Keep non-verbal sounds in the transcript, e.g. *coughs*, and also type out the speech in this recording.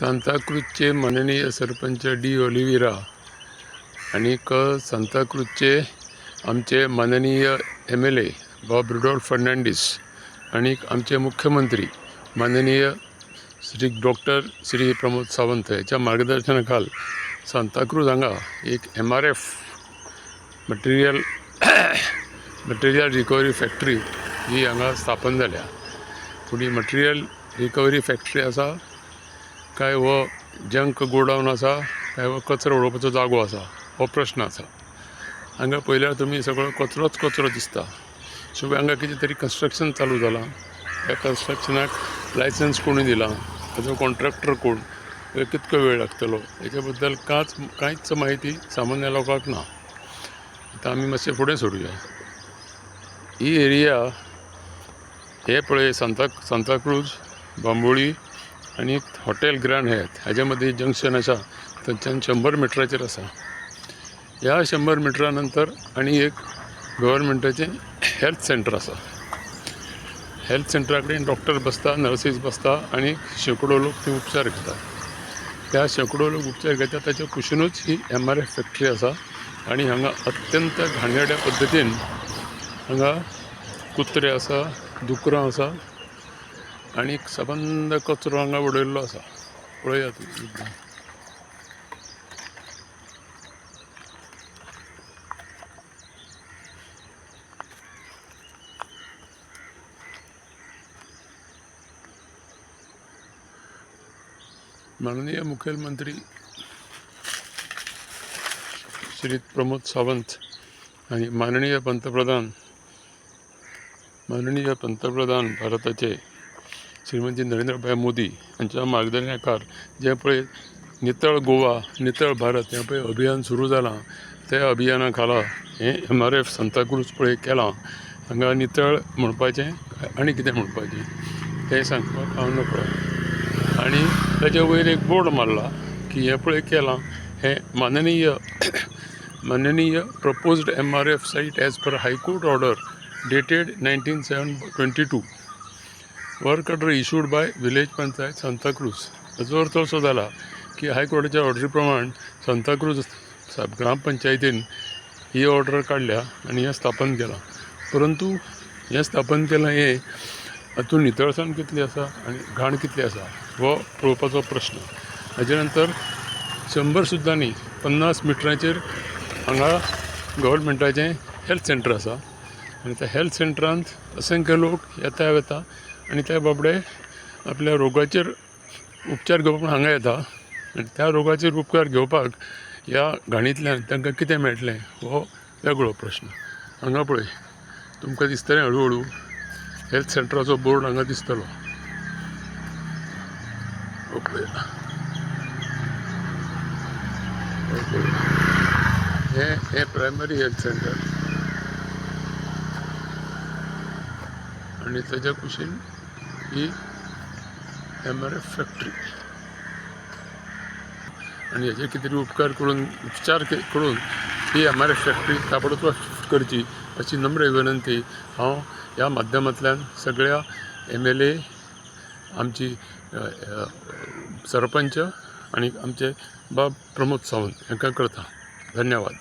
सांताक्रूजचे माननीय sarpanch D Oliveira आणि क सांताक्रूजचे आमचे माननीय M L A Bob Rudolph Fernandes आणि आमचे मुख्यमंत्री माननीय श्री डॉक्टर श्री प्रमोद सावंत हेच्या मार्गदर्शनाखाल सांताक्रूज हांगा एक M R F material *coughs* material recovery factory ही हांगा स्थापन जाल्या. पूण ही मटेरियल रिकवरी फॅक्टरी आसा काय हो जंक गोडाऊन आसा काय हो कचरो उडोवपाचो जागो आसा हो प्रश्न आसा हांगा पळयल्यार तुमी सगळो कचरोच कचरो दिसता. सो हांगा कितें तरी कंस्ट्रक्शन चालू जालां त्या कन्स्ट्रक्शनाक लायसन्स कोणी दिलां? ताजो कॉन्ट्रॅक्टर कोण? कितको वेळ लागतलो? हेच्या बद्दल कांच कांयच म्हायती सामान्य लोकांक ना आतां आमी मातशें फुडें सोडुया. ही एरिया हे पळय सांता सांताक्रूज बांबोळी आनी हॉटेल ग्रँड हॅत हाज्या मदीं जंक्शन आसा थंयच्यान शंबर मिटराचेर आसा ह्या शंबर मिटरा नंतर आनी एक गव्हर्मेंटाचें हेल्थ सेंटर आसा हेल्थ सेंटरा कडेन डॉक्टर बसता नर्सीस बसता आनी शेकडो लोक थंय उपचार घेतात. त्या शेकडो लोक उपचार घेतात ताच्या कुशीनूच ही एम आर एफ फॅक्टरी आसा आनी हांगा अत्यंत घाणेरड्या पद्दतीन हांगा कुत्रे आसा दुकरां आसा आनी सबंद कचरो हांगा उडयल्लो आसा पळयात. माननीय मुखेलमंत्री श्री प्रमोद सावंत आणि माननीय पंतप्रधान माननीय पंतप्रधान भारताचे श्रीमंती नरेंद्रभाई मोदी यांच्या मार्गदर्शनाखाल जे पळय नितळ गोवा नितळ भारत हें पळय अभियान सुरू जालां त्या अभियाना खाला हें एम आर एफ सांताक्रूज पळय केलां. हांगा नितळ म्हणपाचें आनी कितें म्हणपाचें तें सांगपाक हांव नकळो आनी ताज्या वयर एक बोर्ड मारला की हे पळय केलां. हें माननीय माननीय proposed M R F site as per high court order dated nineteen seven twenty two work order issued by village panchayat Santacruz हाचो अर्थ असो जाला की हायकोर्टाच्या ऑर्डरी प्रमाण सांताक्रूज ग्रामपंचायतीन ही ऑर्डर काडल्या आनी हें स्थापन केलां. परंतु हें स्थापन केलां हें हातूंत नितळसाण कितली आसा आनी घाण कितली आसा हो पळोवपाचो प्रश्न. हाजे नंतर शंबर सुद्दां न्ही पन्नास मिटराचेर हांगा गव्हर्मेंटाचें हेल्थ सेंटर आसा आनी त्या हेल्थ सेंटरांत असंख्य लोक येता वेता आनी ते बाबडे आपल्या रोगाचेर उपचार घेवपाक हांगा येता. आनी त्या रोगाचेर उपचार घेवपाक ह्या घाणींतल्यान तांकां कितें मेळटलें हो वेगळो प्रश्न. हांगा पळय तुमकां दिसतलें हळू हळू हेल्थ सेंटराचो बोर्ड हांगा दिसतलो. ओके हें हे हे प्रायमरी हेल्थ सेंटर. आनी ताच्या कुशीन ही एम आर एफ फॅक्टरी आनी याचे कितें तरी उपकार करून उपचार के- करून ही एम आर एफ फॅक्टरी ताबडतोब करची अशी नम्र विनंती. हांव ह्या माध्यमांतल्यान सगळ्या एम एल ए आमची सरपंच आनी आमचे बाब प्रमोद सावंत हांकां करता धन्यवाद.